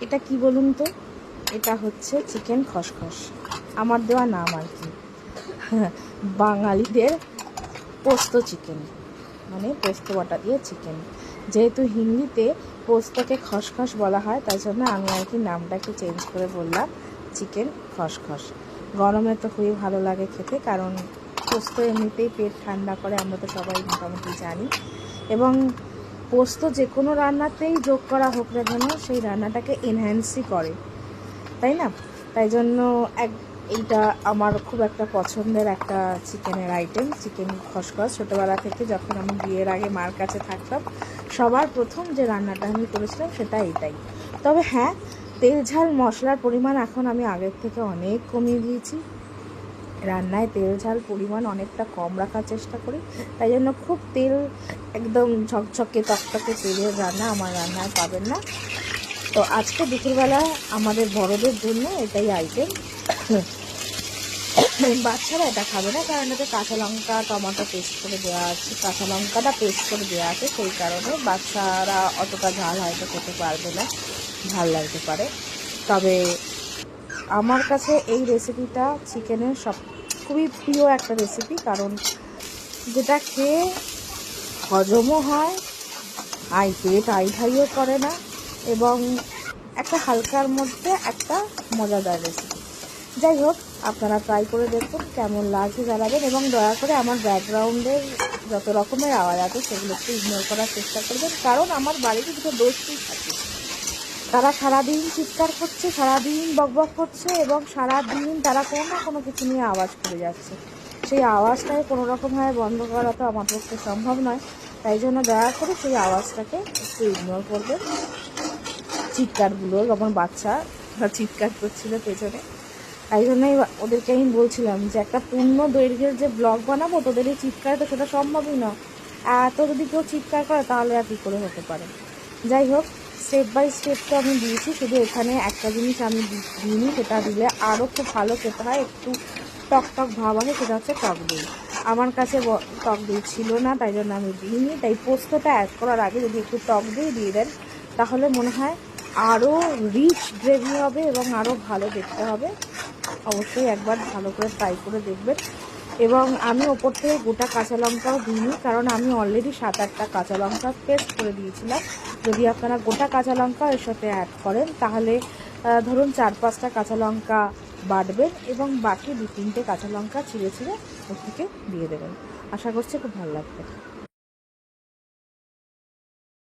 এটা কি বলুন তো? এটা হচ্ছে চিকেন খসখস। আমার দেওয়া নাম আর কি। বাঙালিদের পোস্ত চিকেন। মানে পোস্ত বাটা দিয়ে চিকেন। যেহেতু হিন্দিতে পোস্তকে খসখস বলা হয়, তাই জন্য আমি আর কি নামটাকে চেঞ্জ করে বললাম, চিকেন খসখস। গরমে তো খুবই ভালো লাগে খেতে, কারণ পোস্ত এমনিতেই পেট ঠান্ডা করে, আমরা তো সবাই মোটামুটি জানি। এবং পোস্ত যে কোনো রান্নাতেই যোগ করা হোক না কেন, সেই রান্নাটাকে এনহ্যান্সই করে। তাই না? তাই জন্য এক, এইটা আমার খুব একটা পছন্দের একটা চিকেনের আইটেম চিকেন খসখস। ছোটোবেলা থেকে যখন আমি বিয়ের আগে মার কাছে থাকতাম, সবার প্রথম যে রান্নাটা আমি করেছিলাম সেটা এটাই তবে হ্যাঁ তেল ঝাল মশলার পরিমাণ এখন আমি আগের থেকে অনেক কমিয়ে দিয়েছি। রান্নায় তেল ঝাল পরিমাণ অনেকটা কম রাখার চেষ্টা করি। তাই জন্য খুব তেল একদম ঝকঝকে, তকতকে তেলের রান্না আমার রান্নায় পাবেন না। তো আজকে দুপুরবেলা আমাদের বড়দের জন্য এটাই আইটেম বাচ্চারা এটা খাবে না, কারণ এতে কাঁচা লঙ্কা, টমাটো পেস্ট করে দেওয়া আছে। কাঁচা লঙ্কাটা পেস্ট করে দেওয়া আছে, সেই কারণে বাচ্চারা অতটা ঝাল হয়তো খেতে পারবে না, ঝাল লাগতে পারে। তবে আমার কাছে এই রেসিপিটা চিকেনের সব খুবই প্রিয় একটা রেসিপি কারণ যেটা খেয়ে হজমও হয়, আই পেট আই হাইও করে না এবং একটা হালকার মধ্যে একটা মজাদার রেসিপি যাই হোক, আপনারা ট্রাই করে দেখুন কেমন লাগছে জানাবেন এবং দয়া করে আমার ব্যাকগ্রাউন্ডের যত রকমের আওয়াজ আছে সেগুলো একটু ইগনোর করার চেষ্টা করবেন। কারণ আমার বাড়িতে দুটো দোষই থাকে। তারা সারাদিন চিৎকার করছে, সারাদিন বকবক করছে এবং সারাদিন তারা কোনো না কোনো কিছু নিয়ে আওয়াজ করে যাচ্ছে। সেই আওয়াজটাকে কোনো রকমভাবে বন্ধ করা তো আমার পক্ষে সম্ভব নয়। তাই জন্য দয়া করে সেই আওয়াজটাকে একটু ইগনোর করবেন চিৎকারগুলো যখন বাচ্চা চিৎকার করছিল পেছনে। তাই জন্যই ওদেরকে আমি বলছিলাম যে একটা পূর্ণ দৈর্ঘ্যের যে ব্লগ বানাবো, তোদের এই চিৎকারে তো সেটা সম্ভবই না এত যদি কেউ চিৎকার করে, তাহলে আর কী করে হতে পারে? যাই হোক স্টেপ বাই স্টেপ তো আমি দিয়েছি, শুধু এখানে একটা জিনিস আমি দিইনি, সেটা দিলে আরও খুব ভালো খেতে হয়, একটু টক টক ভাব আসে, সেটা হচ্ছে টক দই। আমার কাছে টক দই ছিল না, তাই জন্য আমি দিইনি, তাই পোস্তটা অ্যাড করার আগে যদি একটু টক দই দিয়ে দেন, তাহলে মনে হয় আরও রিচ গ্রেভি হবে এবং আরও ভালো দেখতে হবে। অবশ্যই একবার ভালো করে ট্রাই করে দেখবেন। এবং আমি ওপর থেকে গোটা কাঁচা লঙ্কাও দিইনি, কারণ আমি অলরেডি সাত আটটা কাঁচা লঙ্কা পেস্ট করে দিয়েছিলাম। যদি আপনারা গোটা কাঁচা লঙ্কা এর সাথে অ্যাড করেন, তাহলে ধরুন চার পাঁচটা কাঁচা লঙ্কা বাটবেন এবং বাকি দু তিনটে কাঁচা লঙ্কা ছিঁড়ে ছিঁড়ে ওর থেকে দিয়ে দেবেন। আশা করছি খুব ভালো লাগবে।